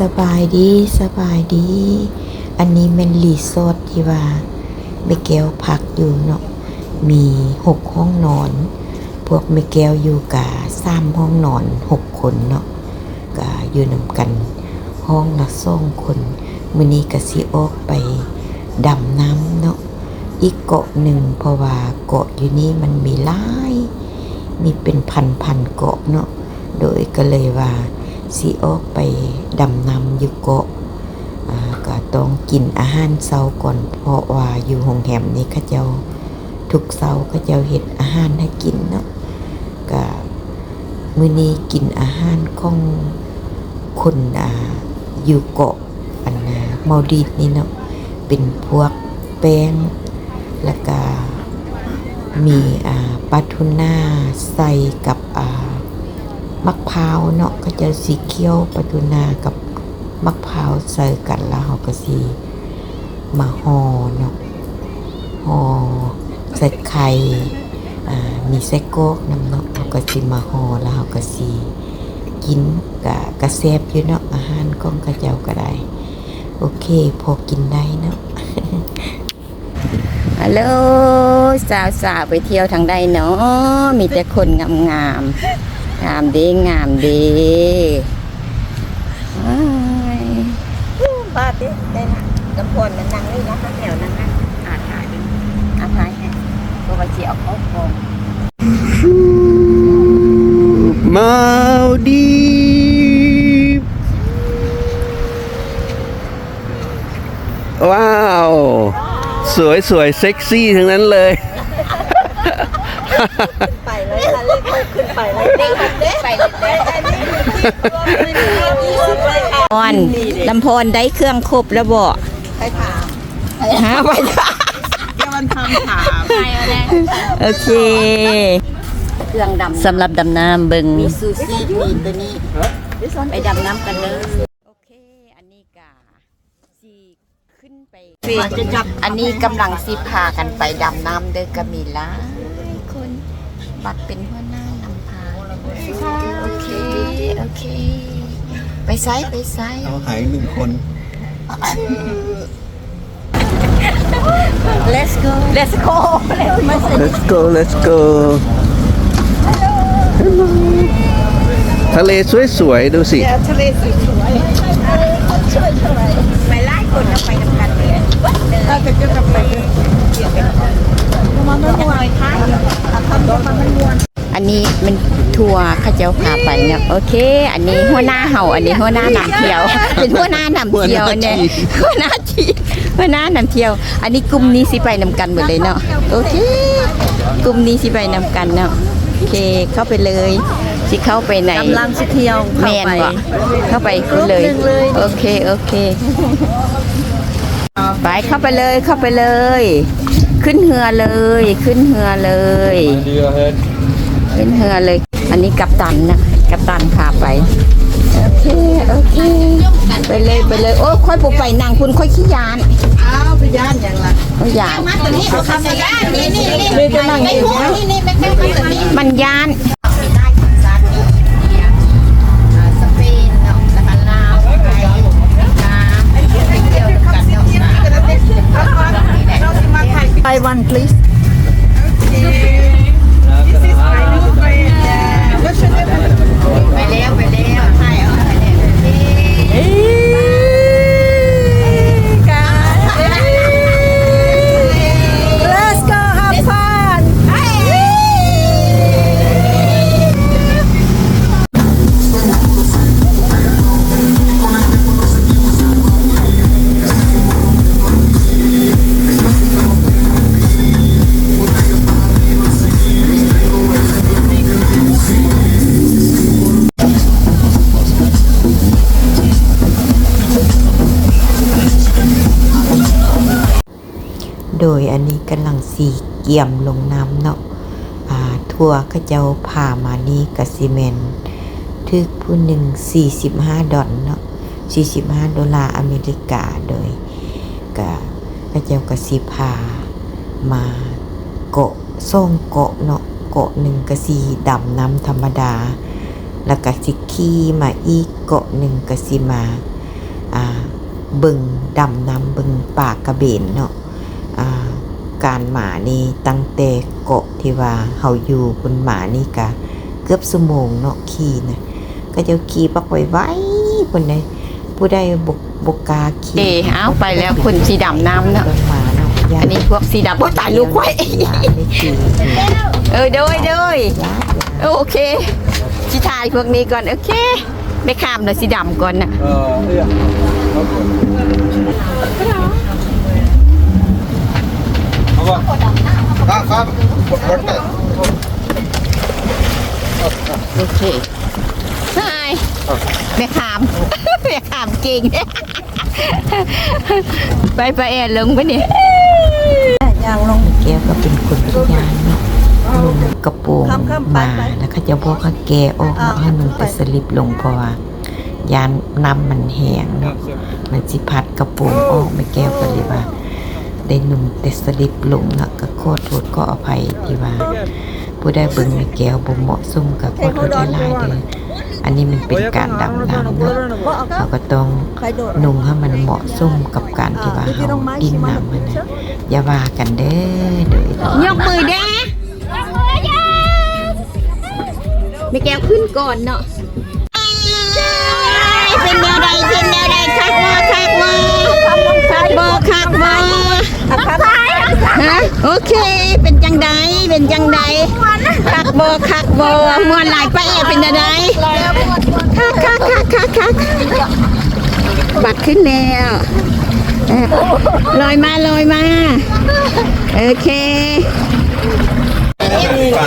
สบายดีสบายดี อันนี้เป็นรีสอร์ทที่ว่าแม่แก้วพักอยู่เนาะมีหกห้องนอน พวกแม่แก้วอยู่กะสามห้องนอนหกคนเนาะกะอยู่นำกัน ห้องละสองคนมื้อนี้ก็สิออกไปดำน้ำเนาะอีกเกาะหนึ่งเพราะว่าเกาะอยู่นี่มันมีหลาย มีเป็นพันพันเกาะเนาะโดยก็เลยว่า สิออกไปดำน้ำอยู่เกาะอ่าก็ต้องกินอาหารเช้าก่อน เพราะว่าอยู่โรงแรมนี้เขาเจ้าทุกเช้าเขาเจ้าเฮ็ดอาหารให้กินเนาะก็มื้อนี้กินอาหารของคนอ่าอยู่เกาะอันน่ะมาดีนี่เนาะเป็นพวกแป้งแล้วก็มีอ่าปลาทูน่าใส่กับอ่า มะพร้าวเนาะก็จะสีเขียวปลาทูน่ากับมะพร้าวใส่กันแล้วเราก็สีมาห่อเนาะห่อใส่ไข่มีไส้กรอกน้ำเนาะเราก็สีมาห่อแล้วเราก็สีกินกะกระแซบอยู่เนาะอาหารของกระเจ้าก็ได้ โอเค พอกินได้เนาะฮัลโหลสาวสาวๆไปเที่ยวทางใดเนาะมีแต่คนงามงามๆ งามเดีงามเดีอ้ายบาดดิได้นะกำพลมันนั่งนี่นะคะแถวนั้นนะอาถ่ายดิอาหายให้เพราะว่าสิเอาเข้าคองมาดีว้าว สวยสวยเซ็กซี่ทั้งนั้นเลย ไปเลยค่ะเลย ขึ้นลยเด้งเด้งไปเลยเด้งพรลำพรได้เครื่องครบแล้วบ่ใครถามหาไปเดี๋ยวมันทำถามโอเค เครื่องดำสำหรับดำน้ำเบิงมีซูซี่มีตัวนี้ ไปดำน้ำกันเลยโอเค อันนี้กาสีขึ้นไปจะจับอันนี้กำลังสิพากันไปดำน้ำเด้อก็มีลายคน บักเป็นหัว โอเคโอเค ไปไซส์ไปไซส์เอาหายหนึ่งคน let's go let's go ไม่ใช่ let's go let's go ทะเลสวยๆดูสิทะเลสวยๆไปไล่คนไปทำกันเลยเราจะจะกลับไปเกี่ยวกันมันไม่มวยท้ายทำตัวมันมวนอั นนี้มันทัวร์เข้าเจ้าพาไปเนี่ยโอเค อันนี้หัวหน้าเห่าอันนี้หัวหน้านำเที่ยว เป็นหัวหน้านำเที่ยวเนี่ยหัวหน้าทีหัวหน้านำเที่ยว อันนี้กลุ่มนี้สิไปนำกันหมดเลยเนาะโอเคกลุ่มนี้สิไปนำกันเนาะโอเคเข้าไปเลยสิเข้าไปไหนกำลังสิเที่ยวแมนบ่เข้าไปคุณเลยโอเคโอเคไปเข้าไปเลยเข้าไปเลย ขึ้นเหือเลยขึ้นเหือเลย ขึ้นเหือเลย อันนี้กัปตันนะกัปตันพาไป โอเค โอเค ไปเลยไปเลย โอ้ยค่อยปูไปนางคุณค่อยขี้ยาน อ้าวไปย่านอย่างละค่อยยานมาตัวนี้เอาคำย่านนี่นี่นี่ไม่จะนั่งอยู่นะนี่นี่ไม่แก้มาตัวนี้มันยานได้ถึงซานนี้สเปนเนาะแล้วก็ลาวไทยนาไปเที่ยวกันเนาะไต้หวัน please โดยอันนี้กำลังสีเกี่ยมลงน้ำเนาะอ่าทัวร์ก็เจ้าพามานี่กสิเมนทึกผู้หนึ่ง45 ดอลเนาะ45 ดอลลาร์อเมริกาโดยก็ก็เจ้ากสิพามาเกาะส่งเกาะเนาะเกาะหนึ่งกสีดำน้ำธรรมดา แล้วก็สิขี่มาอีกเกาะหนึ่งกสิมาอ่าเบิ่งดำน้ำเบิ่งปากกระเบนเนาะ การหมานี่ตั้งแต่เกาะที่ว่าเฮาอยู่บนหมานี่กะเกือบชั่วโมงเนาะขี่นะก็จะขี่ปักไว้ไว้พุ่นใดผู้ใดบกบกกล้าขี่เอเอาไปแล้วคนสีดำน้ำเนาะบิ่งหมาเนาะย่าอันนี้พวกสีดำโอ้ตายลูกไว้ย่าได้ขี่เออโดยโดยย่าโอเคสิถ่ายพวกนี้ก่อนโอเคไม่ข้ามเลยสีดำก่อนนะ ครับครับกดกดไป โอเคใช่ไม่ข้ามไม่ข้ามเก่งไปไปแอนลงไปนี่แก้วก็เป็นคนพิการเนาะนุ่งกระโปรงมาแล้วก็จะบอกว่าแกออกมาให้นุ่งแต่สลิปลงเพราะว่ายานน้ำมันแห้งเนาะมันสิพัดกระโปรงออกไม่แก้วก็เลยว่า ได้นุ่งแต่สลิปลงแล้วก็ขอโทษก็อภัยที่ว่าผู้ได้เบิ่งไม่แก้วบ่เหมาะสมกับขอโทษหลายๆเด้ออันนี้มันเป็นการดำน้ำเนาะเราก็ต้องนุ่งให้มันเหมาะสมกับการที่ว่าเราดินน้ำมันนะอย่าว่ากันเด้อเด้อยกมือแด้ไม่แก้วขึ้นก่อนเนาะเป็นแนวใดเป็นแนวใดคักบ่คักบ่คักบ่คักบ่ฮะโอเค เป็นจัง ใดเป็นจังใดคักบ่คักบ่มวนหลายไปแอเป็นจังใดคักคักคักคักคักบัตรขึ้นแล้วลอยมาลอยมา โอเค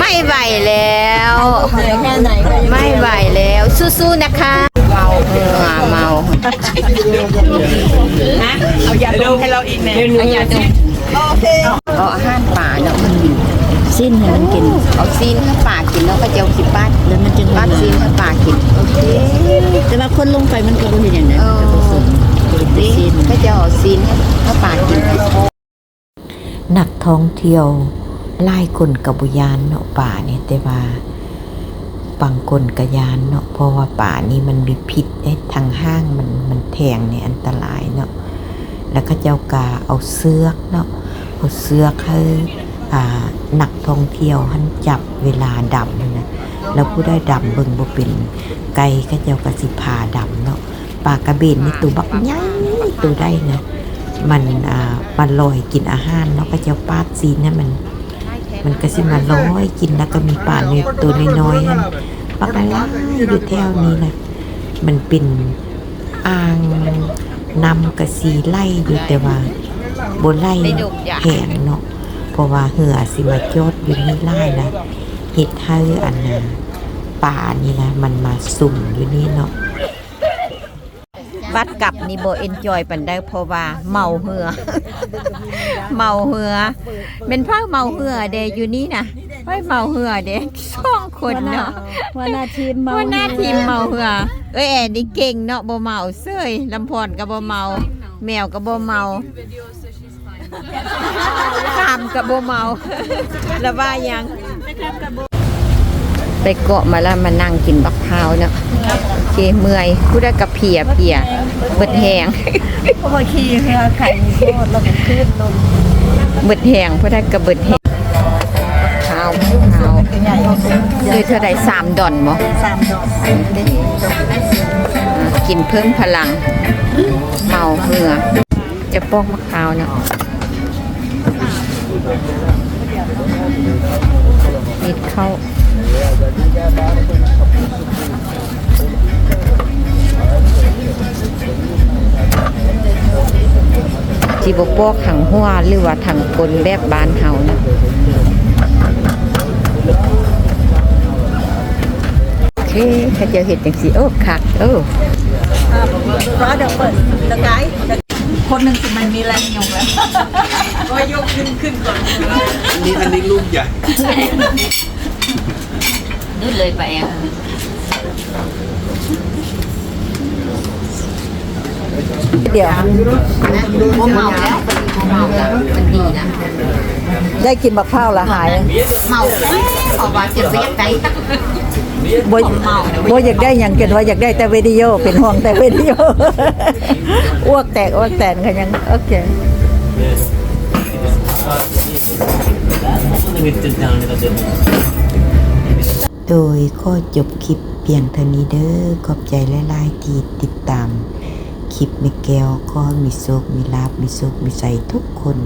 ไม่ไหวแล้ว ไม่ไหวแล้ว สู้ๆนะคะ เมาเมาเอายาดมให้เราอีกแน่เอายาดมเอาอาหารป่าเนาะมันกินสิ้นให้มันกินเอาซีนให้ป่ากินแล้วก็จะเอาสิปัดแล้วมันจะปัดซีนให้ป่ากินโอเคแต่ว่าคนลงไปมันก็บ่เห็นอย่างนั้นเออซีนก็จะเอาซีนให้ป่ากินนักท่องเที่ยวหลายคนกับบุยานเนาะป่าเนี่ยแต่ว่า บางคนกะยานเนาะเพราะว่าป่านี่มันมีพิษเด้ทางห้างมันมันแทงเนี่ยอันตรายเนาะแล้วก็เจ้ากาเอาเสือกเนาะเอาเสือกให้อ่านักท่องเที่ยวหันจับเวลาดำนะแล้วผู้ได้ดำเบิ่งบ่เป็นไก่ก็เจ้ากะสิพาดำเนาะปลากระเบนนี่ตัวบักใหญ่ตัวได้นะมันอ่ามันลอยกินอาหารเนาะก็จะปาดซีนนั่นมัน มันก็สิมาลอยกินแล้วก็มีป่าในตัวน้อยๆนั่นปักอะไรอยู่แถวนี้นะมันเป็นอ่างนำกระสีไล่อยู่แต่ว่าบนไล่แหงเนาะเพราะว่าเหือสิมาจดอยู่นี่ไล่ละเห็ดให้อันน่ะป่านี่นะมันมาสุ่มอยู่นี่เนาะ บัดกลับนี่โบเอนจอยปันได้เพราะว่าเมาเหือ เมาเหือเป็นผ้าเมาเหือเดอยู่นี่นะไว้เมาเหือเดสองคนเนาะว่าหน้าทีมเมาว่าหน้าทีมเมาเหือเอ้ยแอนนี่เก่งเนาะบ่เมาเซยลำพรก็บ่เมา แมวก็บ่เมาขามก็บ่เมาแล้วว่ายัง ไปเกาะมาแล้วมานั่งกินบักพร้าวเนาะ โอเคเมื่อยผู้ได้กับเพียเพียเบิดแหงเพราะว่าขี่เรือไข่โคตรแล้วก็ขึ้นลงเบิดแหงผู้ได้กับเบิดแหงข้าวข้าวคือเท่าใดสามดอนบ่สามดอกอ่ากินเพิ่มพลัง เมาเหงื่อจะปอกมะพร้าวเนาะนิดเข้า จีบปอกถังหัวหรือว่าถังกลแบบบ้านเฮานะโอเคถ้าเจะเห็ดจังสีโอ้คักโอ้เพราะเดี๋ยวเปิดตะไคร้คนหนึ่งสิมันมีแรงยงแล้วก็ยกขึ้นขึ้นก่อนนี่อันนี้ลูกใหญ่ดูเลยไปอะ เดียวบ่เมาแล้วเมาแล้วมันดีนะ ได้กินมะพร้าวละหายเมาแล้วขอว่าเสียไปยักไกบ่บ่อยากได้หยังเกินว่าอยากได้แต่วิดีโอเป็นห่วงแต่วิดีโออ้วกแตกอ้วกแตนกันยังโอเค โดยก็จบคลิปเพียงเท่านี้เด้อขอบใจหลายๆที่ติดตาม คลิปแม่แก้วก็มีโชคมีลาบมีโชคมีใสทุกคน